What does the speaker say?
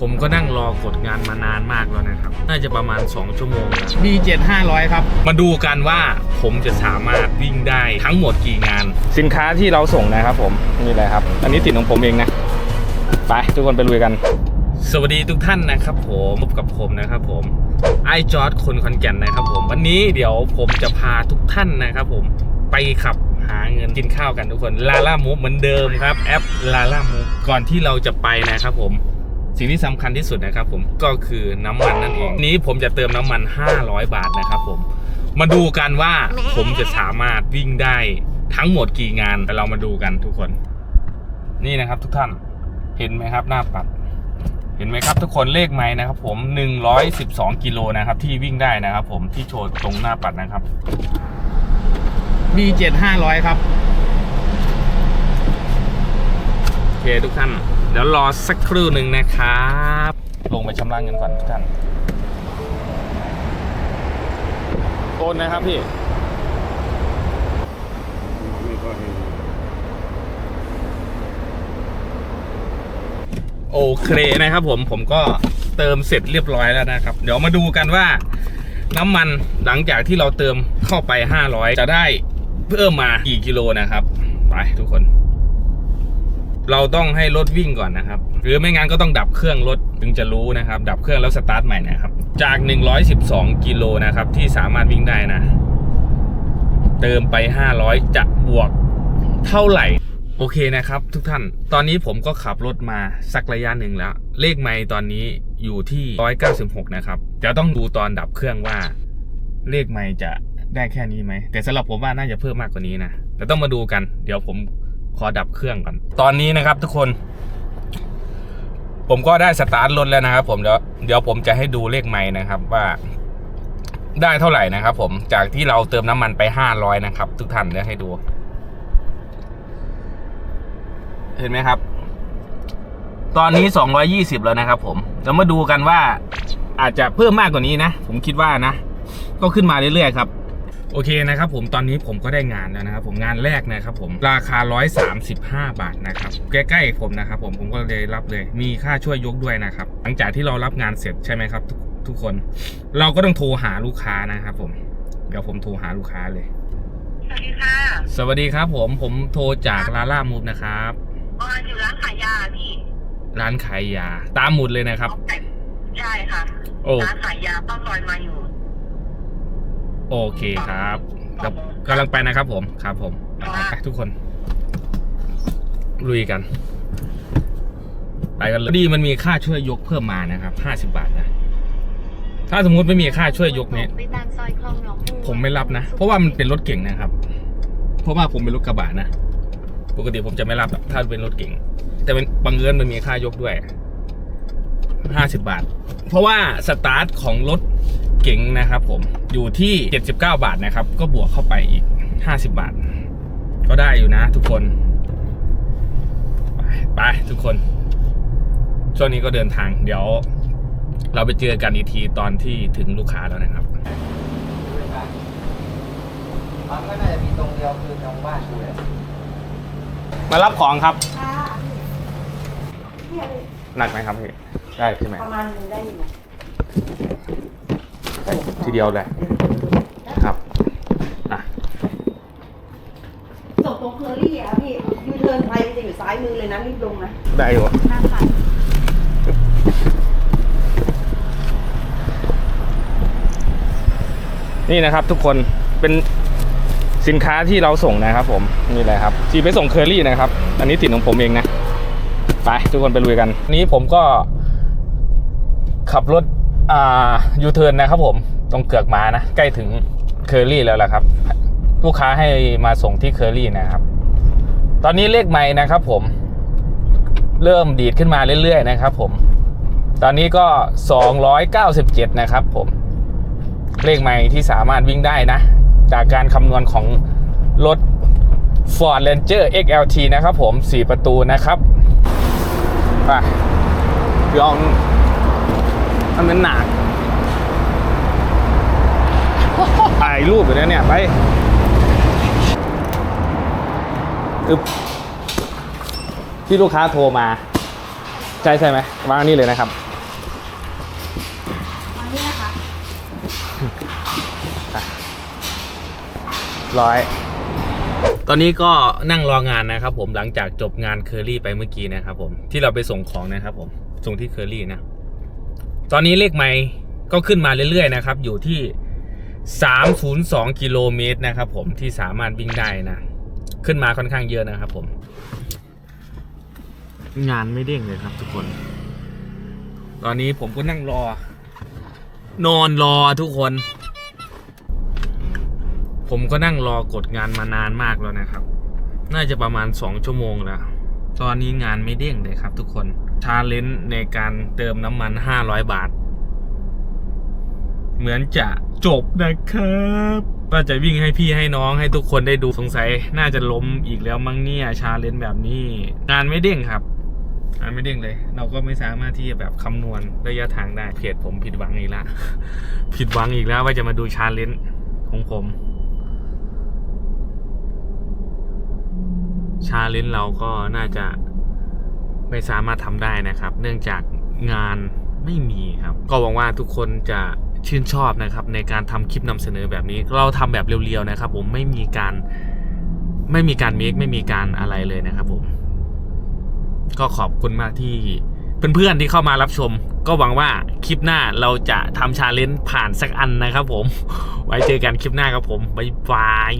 ผมก็นั่งรอกดงานมานานมากแล้วนะครับ น่าจะประมาณ 2 ชั่วโมงแล้ว B7 500 ครับ มาดูกันว่าผมจะสามารถวิ่งได้ทั้งหมดกี่งาน สินค้าที่เราส่งนะครับผมนี่เลยครับ อันนี้ติดของผมเองนะ ไปทุกคนไปลุยกัน สวัสดีทุกท่านนะครับผมพบกับผมนะครับผมไอจอร์ดคนคอนแก่นนะครับผม วันนี้เดี๋ยวผมจะพาทุกท่านนะครับผมไปขับหาเงินกินข้าวกันทุกคนลาล่ามูฟเหมือนเดิมครับแอปลาล่ามูฟก่อนที่เราจะไปนะครับผม สิ่งที่สำคัญที่สุดนะครับผมก็คือน้ำมันนั่นเองนี้ผมจะเติมน้ำมัน 500 บาทนะครับผมมาดูกันว่าผมจะสามารถวิ่งได้ทั้งหมดกี่งานแต่เรามาดูกันทุกคน นี่นะครับทุกท่านเห็นไหมครับหน้าปัด เห็นไหมครับ ทุกคนเลขไหมนะครับผม 112กิโลนะครับที่วิ่งได้นะครับผมที่โชว์ตรงหน้าปัดนะครับ B7 500ครับโอเคทุกท่าน เดี๋ยวรอสักครู่หนึ่งนะครับ ลงไปชำระเงินก่อนทุกท่าน โอนนะครับพี่โอเคนะครับผมผมก็เติมเสร็จเรียบร้อยแล้วนะครับ เดี๋ยวมาดูกันว่า น้ำมันหลังจากที่เราเติมเข้าไป 500 จะได้เพิ่มมากี่กิโลนะครับ ไปทุกคน เราต้องให้รถวิ่งก่อนนะครับ หรือไม่งั้นก็ต้องดับเครื่องรถถึงจะรู้นะครับ ดับเครื่องแล้วสตาร์ทใหม่นะครับ จาก 112 กิโลนะครับที่สามารถวิ่งได้นะ เติมไป 500 จะบวกเท่าไหร่ โอเคนะครับ ทุกท่าน ตอนนี้ผมก็ขับรถมาสักระยะหนึ่งแล้ว เลขไมล์ตอนนี้อยู่ที่ 196 นะครับจะต้องดูตอนดับเครื่องว่า เลขไมล์จะได้แค่นี้ไหม แต่สำหรับผมว่าน่าจะเพิ่มมากกว่านี้นะ แต่ต้องมาดูกัน เดี๋ยวผม ขอดับเครื่องก่อน ตอนนี้นะครับทุกคน ผมก็ได้สตาร์ทรถแล้วนะครับ ผมเดี๋ยวเดี๋ยวผมจะให้ดูเลขไมล์นะครับว่าได้เท่าไหร่นะครับ ผมจากที่เราเติมน้ำมันไป500นะครับ ทุกท่านเดี๋ยวให้ดู เห็นไหมครับ ตอนนี้220แล้วนะครับ ผมเรามาดูกันว่าอาจจะเพิ่มมากกว่านี้นะ ผมคิดว่านะ ก็ขึ้นมาเรื่อยๆครับ โอเคนะครับผมตอนนี้ผมก็ได้งานแล้วนะครับผมงานแรกนะครับผมราคา 135 บาทนะครับใกล้ๆผมนะครับผมผมก็เลยรับเลย มีค่าช่วยยกด้วยนะครับหลังจากที่เรารับงานเสร็จใช่ไหมครับ ทุกทุกคน เราก็ต้องโทรหาลูกค้านะครับผมเดี๋ยวผมโทรหาลูกค้าเลย สวัสดีค่ะ สวัสดีครับผมผมโทรจากลาล่ามูฟนะครับออนอยู่ร้านขายยาพี่ร้านขายยาตามหมุดเลยนะครับเอาไปใช่ค่ะโอ้ร้านขายยาป้าซอยมาอยู่ โอเคครับเดี๋ยวกำลังไปนะครับผมครับผมไปทุกคน ลุยกัน ไปกันเลยดีมันมีค่าช่วยยกเพิ่มมานะครับห้าสิบาทนะ ถ้าสมมุติไม่มีค่าช่วยยกเนี่ยไปตามซอยคลองหนองบัวผมไม่รับนะ เพราะว่ามันเป็นรถเก่งนะครับ เพราะว่าผมเป็นรถกระบะนะ ปกติผมจะไม่รับถ้าเป็นรถเก่ง แต่เป็นบังเอิญมันมีค่ายกด้วย ห้าสิบาท เพราะว่าสตาร์ทของรถเก๋งนะครับผมอยู่ที่เจ็ดสิบเก้าบาทนะครับ ก็บวกเข้าไปอีกห้าสิบาท ก็ได้อยู่นะทุกคนไปไปทุกคน ช่วงนี้ก็เดินทางเดี๋ยว เราไปเจอกันอีกทีตอนที่ถึงลูกค้าแล้วนะครับปั๊มก็น่าจะมีตรงเดียวคือตรงบ้านกูเลยมารับของครับ หนักไหมครับพี่ได้ใช่ไหมประมาณนึงได้อยู่ทีเดียวเลยครับอะส่งตรงเคอรี่อะพี่ยูเทิร์นไปมันจะอยู่ซ้ายมือเลยนะรีบลงนะได้อยู่หน้าค่ะนี่นะครับทุกคนเป็นสินค้าที่เราส่งนะครับผมนี่เลยครับที่ไปส่งเคอรี่นะครับ อันนี้ติดของผมเองนะ ไปทุกคนไปลุยกัน นี้ผมก็ขับรถอ่ายูเทิร์นนะครับผมตรงเกือกมานะ ใกล้ถึงเคอรี่แล้วล่ะครับ ลูกค้าให้มาส่งที่เคอรี่นะครับ ตอนนี้เลขไม้นะครับผม เริ่มดีดขึ้นมาเรื่อยๆนะครับผม ตอนนี้ก็ 297 นะครับผมเลขใหม่ที่สามารถวิ่งได้นะ จากการคำนวณของรถ Ford Ranger XLT นะครับผม 4 ประตูนะครับ ไปยองอันนั้นหนักถ่ายรูปอยู่นะเนี่ย ไปอึบที่ลูกค้าโทรมาใจใช่ไหมวางนี่เลยนะครับวางร้อย ตอนนี้ก็นั่งรองานนะครับผมหลังจากจบงานเคอรี่ไปเมื่อกี้นะครับผมที่เราไปส่งของนะครับผมส่งที่เคอรี่นะ ตอนนี้เลขไมล์ก็ขึ้นมาเรื่อยๆนะครับ อยู่ที่ 302 กิโลเมตรนะครับผมที่สามารถวิ่งได้นะ ขึ้นมาค่อนข้างเยอะนะครับผม งานไม่เด้งเลยครับทุกคน ตอนนี้ผมก็นั่งรอ นอนรอทุกคน ผมก็นั่งรอกดงานมานานมากแล้วนะครับ น่าจะประมาณ 2 ชั่วโมงแล้ว ตอนนี้งานไม่เด้งเลยครับทุกคนชาเลนจ์ในการเติมน้ำมัน 500 บาท เหมือนจะจบนะครับว่าจะวิ่งให้พี่ให้น้องให้ทุกคนได้ดูสงสัย น่าจะล้มอีกแล้วมั้งเนี่ยชาเลนจ์แบบนี้ งานไม่เด้งครับงานไม่เด้งเลย เราก็ไม่สามารถที่จะแบบคำนวณระยะทางได้เพจผมผิดหวังอีกแล้วผิดหวังอีกแล้วว่าจะมาดูชาเลนจ์ของผม ชาเลนจ์เราก็น่าจะไม่สามารถทำได้นะครับ เนื่องจากงานไม่มีครับ ก็หวังว่าทุกคนจะชื่นชอบนะครับ ในการทำคลิปนำเสนอแบบนี้ เราทำแบบเรียวๆนะครับ ผมไม่มีการไม่มีการเมคไม่มีการอะไรเลยนะครับผม ก็ขอบคุณมากที่เพื่อนๆที่เข้ามารับชม ก็หวังว่าคลิปหน้าเราจะทำชาเลนจ์ผ่านสักอันนะครับผม ไว้เจอกันคลิปหน้าครับผม บ๊ายบาย